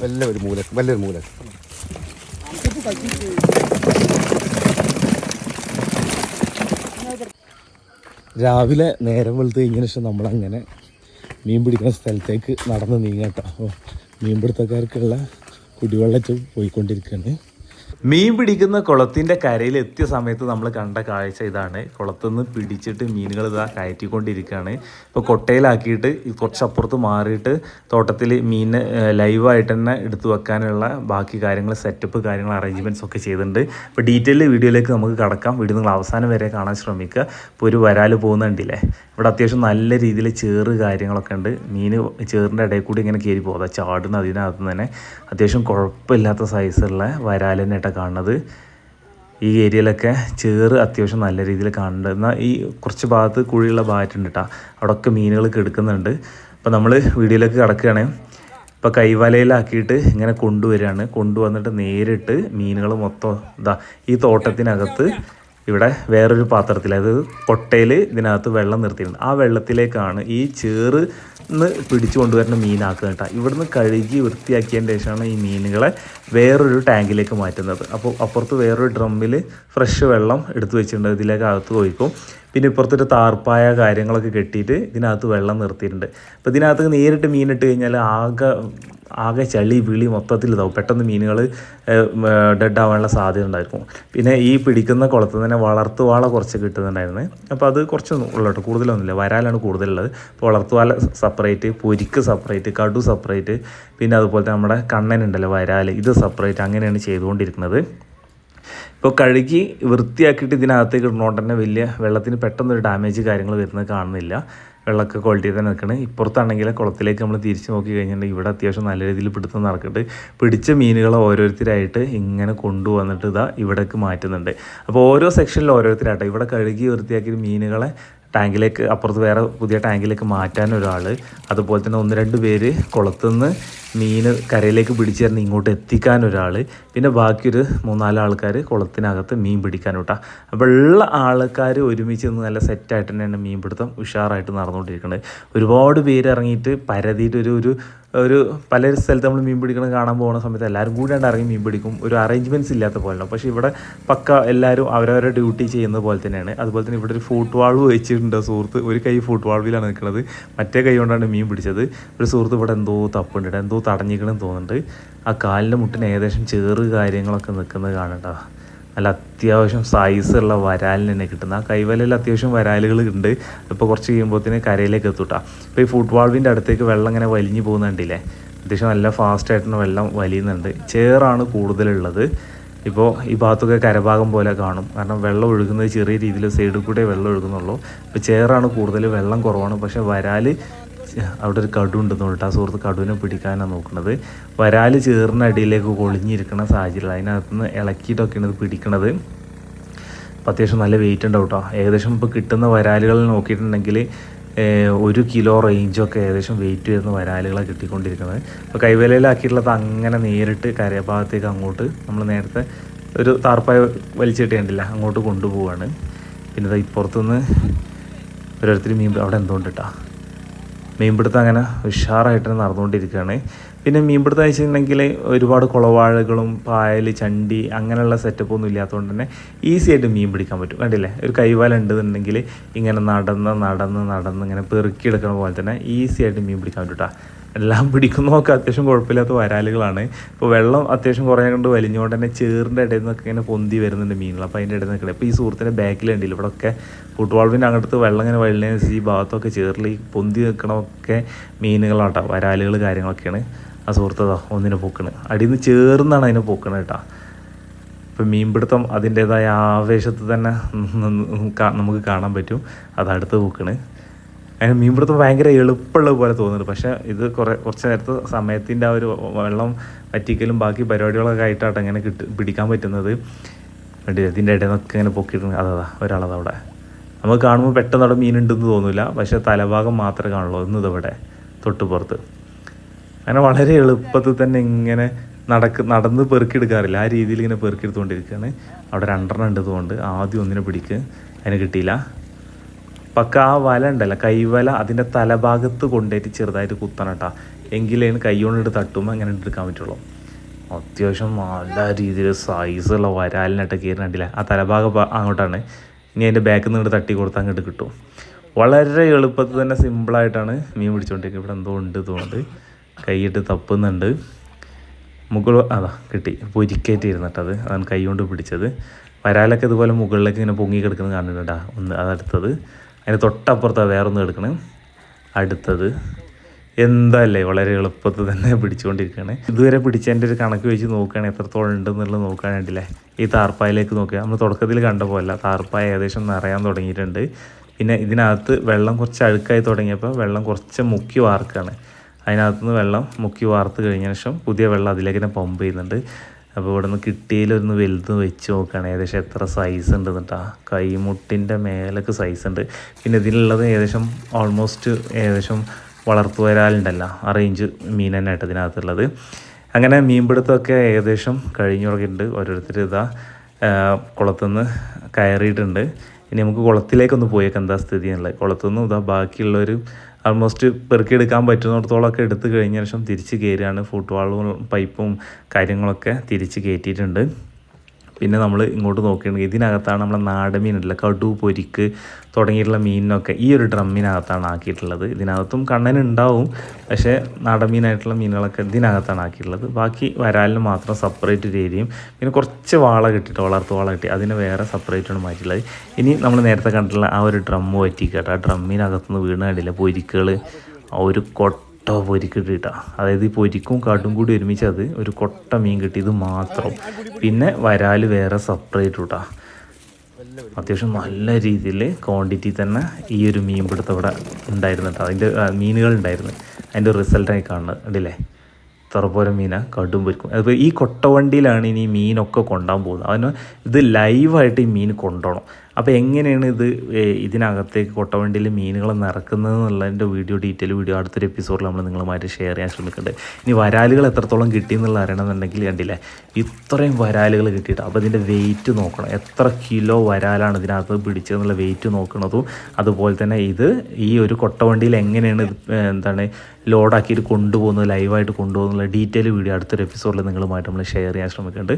വല്ല ഒരു മൂല വല്ലൊരു മൂല രാവിലെ നേരം വെളുത്ത് കഴിഞ്ഞതിന് ശേഷം നമ്മളങ്ങനെ മീൻ പിടിക്കുന്ന സ്ഥലത്തേക്ക് നടന്ന് നീങ്ങട്ടോ. അപ്പോൾ മീൻ പിടുത്തക്കാർക്കുള്ള കുടിവെള്ളത്തിൽ പോയിക്കൊണ്ടിരിക്കുകയാണ്. മീൻ പിടിക്കുന്ന കുളത്തിന്റെ കരയിൽ എത്തിയ സമയത്ത് നമ്മൾ കണ്ട കാഴ്ച ഇതാണ്. കുളത്തുനിന്ന് പിടിച്ചിട്ട് മീനുകൾ ഇതാ കയറ്റിക്കൊണ്ടിരിക്കുകയാണ്. ഇപ്പോൾ കൊട്ടയിലാക്കിയിട്ട് കുറച്ചപ്പുറത്ത് മാറിയിട്ട് തോട്ടത്തിൽ മീൻ ലൈവായിട്ട് തന്നെ എടുത്തു വെക്കാനുള്ള ബാക്കി കാര്യങ്ങൾ സെറ്റപ്പ് കാര്യങ്ങൾ അറേഞ്ച്മെന്റ്സ് ഒക്കെ ചെയ്തിട്ടുണ്ട്. ഇപ്പോൾ ഡീറ്റെയിൽ വീഡിയോയിലേക്ക് നമുക്ക് കടക്കാം. വീഡിയോ നിങ്ങൾ അവസാനം വരെ കാണാൻ ശ്രമിക്കുക. ഇപ്പോൾ ഒരു വരാൽ പോകുന്നുണ്ടല്ലേ ഇവിടെ അത്യാവശ്യം നല്ല രീതിയിൽ ചേറ് കാര്യങ്ങളൊക്കെ ഉണ്ട്. മീൻ ചേറിന്റെ ഇടയിൽ കൂടി ഇങ്ങനെ കയറി പോകുക ചാടുന്ന അതിനകത്ത് തന്നെ. അത്യാവശ്യം കുഴപ്പമില്ലാത്ത സൈസുള്ള വരാലെന്നെ ഏട്ടാ കാണുന്നത്. ഈ ഏരിയയിലൊക്കെ ചേറ് അത്യാവശ്യം നല്ല രീതിയിൽ കാണുന്നുണ്ട് എന്നാൽ ഈ കുറച്ച് ഭാഗത്ത് കുഴിയുള്ള ഭാഗത്തുണ്ട് കേട്ടോ അവിടെയൊക്കെ മീനുകൾ കെടുക്കുന്നുണ്ട് അപ്പോൾ നമ്മൾ വീഡിയോയിലേക്ക് കിടക്കുകയാണ്. ഇപ്പോൾ കൈവലയിലാക്കിയിട്ട് ഇങ്ങനെ കൊണ്ടുവരികയാണ്. കൊണ്ടുവന്നിട്ട് നേരിട്ട് മീനുകൾ മൊത്തം ഇതാ ഈ തോട്ടത്തിനകത്ത് ഇവിടെ വേറൊരു പാത്രത്തിൽ അതായത് കൊട്ടയിൽ ഇതിനകത്ത് വെള്ളം നിർത്തിയിട്ടുണ്ട്. ആ വെള്ളത്തിലേക്കാണ് ഈ ചേറ് നിന്ന് പിടിച്ചു കൊണ്ടുവരുന്ന മീനാക്കുക കേട്ടോ. ഇവിടുന്ന് കഴുകി വൃത്തിയാക്കിയതിന് ശേഷമാണ് ഈ മീനുകളെ വേറൊരു ടാങ്കിലേക്ക് മാറ്റുന്നത്. അപ്പോൾ അപ്പുറത്ത് വേറൊരു ഡ്രമ്മിൽ ഫ്രഷ് വെള്ളം എടുത്തു വെച്ചിട്ടുണ്ട്. ഇതിലേക്ക് അകത്ത് ഒഴിക്കും. പിന്നെ ഇപ്പുറത്തൊരു താർപ്പായ കാര്യങ്ങളൊക്കെ കെട്ടിയിട്ട് ഇതിനകത്ത് വെള്ളം നിർത്തിയിട്ടുണ്ട്. അപ്പോൾ ഇതിനകത്ത് നേരിട്ട് മീനിട്ട് കഴിഞ്ഞാൽ ആകെ ആകെ ചളി വിളി മൊത്തത്തിൽ ഇതാവും. പെട്ടെന്ന് മീനുകൾ ഡെഡ് ആവാനുള്ള സാധ്യത ഉണ്ടായിരിക്കും. പിന്നെ ഈ പിടിക്കുന്ന കുളത്തിൽ തന്നെ വളർത്തുവാള കുറച്ച് കിട്ടുന്നുണ്ടായിരുന്നു. അപ്പോൾ അത് കുറച്ചൊന്നും ഉള്ളട്ടോ കൂടുതലൊന്നുമില്ല. വരാലാണ് കൂടുതലുള്ളത്. അപ്പോൾ വളർത്തുവാല സെപ്പറേറ്റ് പൊരിക്ക് സെപ്പറേറ്റ് കടു സെപ്പറേറ്റ് പിന്നെ അതുപോലെ നമ്മുടെ കണ്ണനുണ്ടല്ലോ വരാൽ ഇത് സെപ്പറേറ്റ് അങ്ങനെയാണ് ചെയ്തുകൊണ്ടിരിക്കുന്നത്. ഇപ്പോൾ കഴുകി വൃത്തിയാക്കിയിട്ട് ഇതിനകത്തേക്ക് ഇടുന്നതുകൊണ്ട് തന്നെ വലിയ വെള്ളത്തിന് പെട്ടെന്നൊരു ഡാമേജ് കാര്യങ്ങൾ വരുന്നത് കാണുന്നില്ല. വെള്ളമൊക്കെ ക്വാളിറ്റി തന്നെ നിൽക്കണം. ഇപ്പുറത്താണെങ്കിൽ കുളത്തിലേക്ക് നമ്മൾ തിരിച്ച് നോക്കി കഴിഞ്ഞിട്ടുണ്ടെങ്കിൽ ഇവിടെ അത്യാവശ്യം നല്ല രീതിയിൽ പിടുത്തം നടക്കുന്നുണ്ട്. പിടിച്ച മീനുകളെ ഓരോരുത്തരായിട്ട് ഇങ്ങനെ കൊണ്ടുവന്നിട്ട് ഇതാ ഇവിടേക്ക് മാറ്റുന്നുണ്ട്. അപ്പോൾ ഓരോ സെക്ഷനിൽ ഓരോരുത്തരായിട്ട് ഇവിടെ കഴുകി വൃത്തിയാക്കിയ മീനുകളെ ടാങ്കിലേക്ക് അപ്പുറത്ത് വേറെ പുതിയ ടാങ്കിലേക്ക് മാറ്റാൻ ഒരാൾ അതുപോലെ തന്നെ ഒന്ന് രണ്ട് പേര് കുളത്തുനിന്ന് മീൻ കരയിലേക്ക് പിടിച്ചു തരുന്ന ഇങ്ങോട്ട് എത്തിക്കാൻ ഒരാൾ പിന്നെ ബാക്കിയൊരു മൂന്നാൽ ആൾക്കാർ കുളത്തിനകത്ത് മീൻ പിടിക്കാൻ വിട്ടാ അപ്പോൾ ഉള്ള ആൾക്കാർ ഒരുമിച്ച് നിന്ന് നല്ല സെറ്റായിട്ട് തന്നെയാണ് മീൻ പിടുത്തം ഉഷാറായിട്ട് നടന്നുകൊണ്ടിരിക്കുന്നത് ഒരുപാട് പേര് ഇറങ്ങിയിട്ട് പരതിയിട്ട് ഒരു ഒരു ഒരു പല സ്ഥലത്ത് നമ്മൾ മീൻ പിടിക്കണം കാണാൻ പോകുന്ന സമയത്ത് എല്ലാവരും കൂടാണ്ട് ഇറങ്ങി മീൻ പിടിക്കും. ഒരു അറേഞ്ച്മെന്റ്സ് ഇല്ലാത്ത പോലെ പക്ഷേ ഇവിടെ പക്ക എല്ലാവരും അവരവരുടെ ഡ്യൂട്ടി ചെയ്യുന്ന പോലെ തന്നെയാണ്. അതുപോലെ തന്നെ ഇവിടെ ഒരു ഫൂട്ട് വാൾവ് വെച്ചിട്ടുണ്ട് സുഹൃത്ത്. ഒരു കൈ ഫൂട്ട് വാൾവിലാണ് നിൽക്കുന്നത് മറ്റേ കൈ കൊണ്ടാണ് മീൻ പിടിച്ചത്. ഒരു സുഹൃത്ത് ഇവിടെ എന്തോ തപ്പുണ്ട് എന്തോ തടഞ്ഞിക്കണമെന്ന് തോന്നുന്നുണ്ട്. ആ കാലിന്റെ മുട്ടിന് ഏകദേശം ചേറ് കാര്യങ്ങളൊക്കെ നിൽക്കുന്നത് കാണണ്ട നല്ല അത്യാവശ്യം സൈസുള്ള വരാലിന് തന്നെ കിട്ടുന്ന. ആ കൈവലയിൽ അത്യാവശ്യം വരാലുകൾ ഉണ്ട്. ഇപ്പോൾ കുറച്ച് കഴിയുമ്പോഴത്തേന് കരയിലേക്ക് എത്തൂട്ടാ ഇപ്പോൾ ഈ ഫുട് വാൾവിന്റെ അടുത്തേക്ക് വെള്ളം ഇങ്ങനെ വലിഞ്ഞു പോകുന്നുണ്ടല്ലേ? അത്യാവശ്യം നല്ല ഫാസ്റ്റ് തന്നെ വെള്ളം വലിയുന്നുണ്ട്. ചേറാണ് കൂടുതലുള്ളത്. ഇപ്പോൾ ഈ ഭാഗത്തൊക്കെ കരഭാഗം പോലെ കാണും. കാരണം വെള്ളം ഒഴുകുന്നത് ചെറിയ രീതിയിൽ സൈഡിൽ കൂടെ വെള്ളം ഒഴുകുന്നുള്ളൂ. ഇപ്പോൾ ചേറാണ് കൂടുതൽ വെള്ളം കുറവാണ്. പക്ഷേ വരാൽ അവിടെ ഒരു കടു ഉണ്ടെന്ന് പറഞ്ഞിട്ട് ആ സുഹൃത്ത് കടുവിനെ പിടിക്കാനാണ് നോക്കുന്നത്. വരാൽ ചേറിന് അടിയിലേക്ക് കൊളിഞ്ഞിരിക്കുന്ന സാഹചര്യം അതിനകത്തുനിന്ന് ഇളക്കിയിട്ടൊക്കെയാണ് ഇത് പിടിക്കണത്. അപ്പോൾ അത്യാവശ്യം നല്ല വെയിറ്റ് ഉണ്ടാവും കേട്ടോ. ഏകദേശം ഇപ്പോൾ കിട്ടുന്ന വരാലുകൾ നോക്കിയിട്ടുണ്ടെങ്കിൽ ഒരു കിലോ റേഞ്ചൊക്കെ ഏകദേശം വെയിറ്റ് വരുന്ന വരാലുകളാണ് കിട്ടിക്കൊണ്ടിരിക്കുന്നത്. അപ്പോൾ കൈവേലയിലാക്കിയിട്ടുള്ളത് അങ്ങനെ നേരിട്ട് കരഭാഗത്തേക്ക് അങ്ങോട്ട് നമ്മൾ നേരത്തെ ഒരു താർപ്പായ വലിച്ചിട്ട് കണ്ടില്ല അങ്ങോട്ട് കൊണ്ടുപോവാണ്. പിന്നെ ഇപ്പുറത്തുനിന്ന് ഓരോരുത്തർ മീൻ അവിടെ എന്തുകൊണ്ടിട്ടാ മീൻപിടുത്തം അങ്ങനെ ഉഷാറായിട്ട് നടന്നുകൊണ്ടിരിക്കുകയാണ്. പിന്നെ മീൻപിടുത്തം വെച്ചിട്ടുണ്ടെങ്കിൽ ഒരുപാട് കുളവാഴകളും പായൽ ചണ്ടി അങ്ങനെയുള്ള സെറ്റപ്പ് ഒന്നും ഇല്ലാത്തതുകൊണ്ട് തന്നെ ഈസി ആയിട്ട് മീൻ പിടിക്കാൻ പറ്റും. കണ്ടില്ലേ? ഒരു കൈവാല ഉണ്ടെന്നുണ്ടെങ്കിൽ ഇങ്ങനെ നടന്ന് നടന്ന് നടന്ന് ഇങ്ങനെ പെറുക്കിയെടുക്കുന്ന പോലെ തന്നെ ഈസി ആയിട്ട് മീൻ പിടിക്കാൻ പറ്റും കേട്ടോ എല്ലാം പിടിക്കുന്നതൊക്കെ അത്യാവശ്യം കുഴപ്പമില്ലാത്ത വരാലുകളാണ്. ഇപ്പോൾ വെള്ളം അത്യാവശ്യം കുറേ കൊണ്ട് വലിഞ്ഞുകൊണ്ട് തന്നെ ചേറിന്റെ ഇടയിൽ നിന്നൊക്കെ ഇങ്ങനെ പൊന്തി വരുന്നുണ്ട് മീനുകൾ. അപ്പോൾ അതിന്റെ ഇടയിൽ നിൽക്കണം. ഇപ്പോൾ ഈ സുഹൃത്തിന്റെ ബാക്കിലുണ്ടല്ലോ ഇവിടെ ഒക്കെ ഫുട്ബോളിന്റെ അങ്ങോട്ട് വെള്ളം ഇങ്ങനെ വഴുന്നതിനനുസരിച്ച് ഈ ഭാഗത്തൊക്കെ ചേറിൽ ഈ പൊന്തി നിൽക്കണമൊക്കെ മീനുകളാട്ടോ. വരാലുകൾ കാര്യങ്ങളൊക്കെയാണ്. ആ സുഹൃത്തതാ ഒന്നിനെ പൊക്കണ്. അടിയിൽ നിന്ന് ചേർന്നാണ് അതിനെ പൊക്കണത് കേട്ടോ. ഇപ്പം മീൻപിടുത്തം അതിന്റേതായ ആവേശത്തിൽ തന്നെ നമുക്ക് കാണാൻ പറ്റും. അത് അടുത്ത് പൂക്കണ്. അതിന് മീൻപിടുത്തം ഭയങ്കര എളുപ്പമുള്ള പോലെ തോന്നുന്നുണ്ട് പക്ഷേ ഇത് കുറേ കുറച്ച് നേരത്തെ സമയത്തിന്റെ ആ ഒരു വെള്ളം വറ്റിക്കലും ബാക്കി പരിപാടികളൊക്കെ ആയിട്ടാണ് അങ്ങനെ കിട്ടി പിടിക്കാൻ പറ്റുന്നത്. ഇതിന്റെ ഇടയിൽ നിന്നൊക്കെ ഇങ്ങനെ പൊക്കിയിട്ടുണ്ട്. അതാ ഒരാളത് അവിടെ. നമുക്ക് കാണുമ്പോൾ പെട്ടെന്ന് അവിടെ മീനുണ്ടെന്ന് തോന്നില്ല പക്ഷെ തലഭാഗം മാത്രമേ കാണുള്ളൂ. ഇന്ന് ഇതവിടെ തൊട്ടുപുറത്ത്. അങ്ങനെ വളരെ എളുപ്പത്തിൽ തന്നെ ഇങ്ങനെ നടക്ക് നടന്ന് പെറുക്കിയെടുക്കാറില്ല. ആ രീതിയിൽ ഇങ്ങനെ പെറുക്കിയെടുത്തുകൊണ്ടിരിക്കുകയാണ്. അവിടെ രണ്ടെണ്ണം ഉണ്ട് തോന്നുന്നുണ്ട്. ആദ്യം ഒന്നിനെ പിടിക്ക്. അതിന് കിട്ടിയില്ല. പക്ക ആ വല ഉണ്ടല്ലോ കൈവല അതിന്റെ തലഭാഗത്ത് കൊണ്ടുപോയിട്ട് ചെറുതായിട്ട് കുത്തണം കേട്ടോ എങ്കിലേ കൈ കൊണ്ടിട്ട് തട്ടുമ്പോൾ അങ്ങനെ എടുക്കാൻ പറ്റുള്ളൂ. അത്യാവശ്യം നല്ല രീതിയിൽ സൈസുള്ള വരാലിനായിട്ട് കണ്ടില്ല? ആ തലഭാഗം അങ്ങോട്ടാണ്. ഇനി അതിന്റെ ബാക്കിൽ നിന്ന് തട്ടി കൊടുത്താൽ അങ്ങോട്ട് കിട്ടും. വളരെ എളുപ്പത്തിൽ തന്നെ സിമ്പിളായിട്ടാണ് മീൻ പിടിച്ചുകൊണ്ടിരിക്കുന്നത് ഇവിടെ എന്തോ ഉണ്ട് തോന്നുന്നത് കൈയിട്ട് തപ്പുന്നുണ്ട്. മുകൾ അതാ കിട്ടി. പൊരിക്കേറ്റ് ഇരുന്നിട്ടത് അതാണ് കൈ കൊണ്ട് പിടിച്ചത്. വരാലൊക്കെ ഇതുപോലെ മുകളിലേക്ക് ഇങ്ങനെ പൊങ്ങി കിടക്കുന്നത് കാണുന്നുണ്ടാ ഒന്ന് അതടുത്തത് അതിന് തൊട്ടപ്പുറത്താണ് വേറൊന്ന് എടുക്കണേ അടുത്തത് എന്തല്ലേ വളരെ എളുപ്പത്തിൽ തന്നെ പിടിച്ചുകൊണ്ടിരിക്കുകയാണ് ഇതുവരെ പിടിച്ചതിന്റെ ഒരു കണക്ക് വെച്ച് നോക്കുകയാണെങ്കിൽ എത്രത്തോളം ഉണ്ടെന്നുള്ളത് നോക്കാൻ വേണ്ടിയില്ലേ? ഈ താർപ്പായിലേക്ക് നോക്കുക. നമ്മൾ തുടക്കത്തിൽ കണ്ട പോലെ താർപ്പായ ഏകദേശം നിറയാൻ തുടങ്ങിയിട്ടുണ്ട്. പിന്നെ ഇതിനകത്ത് വെള്ളം കുറച്ച് അഴുക്കായി തുടങ്ങിയപ്പോൾ വെള്ളം കുറച്ച് മുക്കി വാർക്കുകയാണ്. അതിനകത്തുനിന്ന് വെള്ളം മുക്കി വാർത്ത് കഴിഞ്ഞ ശേഷം പുതിയ വെള്ളം അതിലേക്ക് തന്നെ പമ്പ് ചെയ്യുന്നുണ്ട്. അപ്പോൾ ഇവിടെ നിന്ന് കിട്ടിയതിലൊന്ന് വലുത് വെച്ച് നോക്കുകയാണ്. ഏകദേശം എത്ര സൈസ് ഉണ്ട് എന്നിട്ടാ കൈമുട്ടിന്റെ മേലൊക്കെ സൈസ് ഉണ്ട്. പിന്നെ ഇതിലുള്ളത് ഏകദേശം ഓൾമോസ്റ്റ് ഏകദേശം വളർത്തു വരാലുണ്ടല്ലോ. ആ റേഞ്ച് മീൻ തന്നെ ആയിട്ട് ഇതിനകത്തുള്ളത്. അങ്ങനെ മീൻപിടുത്തമൊക്കെ ഏകദേശം കഴിഞ്ഞു തുടങ്ങിയിട്ടുണ്ട്. ഓരോരുത്തർ ഇതാ കുളത്തുനിന്ന് കയറിയിട്ടുണ്ട്. ഇനി നമുക്ക് കുളത്തിലേക്കൊന്ന് പോയേക്കാം. എന്താ സ്ഥിതി എന്നുള്ളത്. കുളത്തുനിന്ന് ഇതാ ബാക്കിയുള്ളൊരു ആൾമോസ്റ്റ് പെറുക്കിയെടുക്കാൻ പറ്റുന്നിടത്തോളമൊക്കെ എടുത്തു കഴിഞ്ഞ ശേഷം തിരിച്ച് കയറുകയാണ്. ഫുട്ബോളും പൈപ്പും കാര്യങ്ങളൊക്കെ തിരിച്ച് കയറ്റിയിട്ടുണ്ട്. പിന്നെ നമ്മൾ ഇങ്ങോട്ട് നോക്കുകയാണെങ്കിൽ ഇതിനകത്താണ് നമ്മളെ നാടൻ മീനല്ല കടു പൊരിക്ക് തുടങ്ങിയിട്ടുള്ള മീനിനൊക്കെ ഈ ഒരു ഡ്രമ്മിനകത്താണ് ആക്കിയിട്ടുള്ളത്. ഇതിനകത്തും കണ്ണനുണ്ടാവും പക്ഷേ നാടൻ മീനായിട്ടുള്ള മീനുകളൊക്കെ ഇതിനകത്താണ് ആക്കിയിട്ടുള്ളത്. ബാക്കി വരാലിന് മാത്രം സെപ്പറേറ്റ് ഒരു ഏരിയയും പിന്നെ കുറച്ച് വാള കിട്ടിയിട്ട് വളർത്തു വാള കിട്ടി അതിന് വേറെ സെപ്പറേറ്റാണ് മാറ്റിയിട്ടുള്ളത്. ഇനി നമ്മൾ നേരത്തെ കണ്ടിട്ടുള്ള ആ ഒരു ഡ്രമ്മ് പറ്റിക്കട്ടെ ആ ഡ്രമ്മിനകത്തുനിന്ന് വീണ് കണ്ടില്ല പൊരിക്കുകൾ ഒരു കൊട്ട പൊരിക്ക് കിട്ടിയിട്ടാ. അതായത് ഈ പൊരിക്കും കാട്ടും കൂടി ഒരുമിച്ച് അത് ഒരു കൊട്ട മീൻ കിട്ടി ഇത് മാത്രം. പിന്നെ വരാൽ വേറെ സെപ്പറേറ്റ് കൂട്ടാ അത്യാവശ്യം നല്ല രീതിയിൽ ക്വാണ്ടിറ്റി തന്നെ ഈ ഒരു മീൻ പിടുത്തം ഇവിടെ ഉണ്ടായിരുന്നു കേട്ടോ അതിന്റെ മീനുകൾ ഉണ്ടായിരുന്നു. അതിന്റെ റിസൾട്ടായി കാണുന്നത്. കണ്ടില്ലേ? തുറപ്പോരം മീന കടും പൊരിക്കും. അതിപ്പോൾ ഈ കൊട്ടവണ്ടിയിലാണ് ഇനി മീനൊക്കെ കൊണ്ടുപോകുന്നത് പോകുന്നത്. ഇത് ലൈവായിട്ട് ഈ മീൻ കൊണ്ടുപോകണം അപ്പോൾ എങ്ങനെയാണ് ഇത് ഇതിനകത്തേക്ക് കൊട്ടവണ്ടിയിൽ മീനുകൾ നിറക്കുന്നത് എന്നുള്ളതിന്റെ വീഡിയോ ഡീറ്റെയിൽ വീഡിയോ അടുത്തൊരു എപ്പിസോഡിൽ നമ്മൾ നിങ്ങളുമായിട്ട് ഷെയർ ചെയ്യാൻ ശ്രമിക്കുന്നുണ്ട്. ഇനി വരാലുകൾ എത്രത്തോളം കിട്ടി എന്നുള്ള അറിയണമെന്നുണ്ടെങ്കിൽ കണ്ടില്ലേ ഇത്രയും വരാലുകൾ കിട്ടിയിട്ട് അപ്പോൾ ഇതിന്റെ വെയിറ്റ് നോക്കണം. എത്ര കിലോ വരാലാണ് ഇതിനകത്ത് പിടിച്ചതെന്നുള്ള വെയിറ്റ് നോക്കുന്നതും അതുപോലെ തന്നെ ഇത് ഈ ഒരു കൊട്ടവണ്ടിയിൽ എങ്ങനെയാണ് ഇത് എന്താണ് ലോഡാക്കിയിട്ട് കൊണ്ടുപോകുന്നത് ലൈവായിട്ട് കൊണ്ടുപോകുന്നുള്ള ഡീറ്റെയിൽ വീഡിയോ അടുത്തൊരു എപ്പിസോഡിൽ നിങ്ങളുമായിട്ട് നമ്മൾ ഷെയർ ചെയ്യാൻ ശ്രമിക്കുന്നുണ്ട്.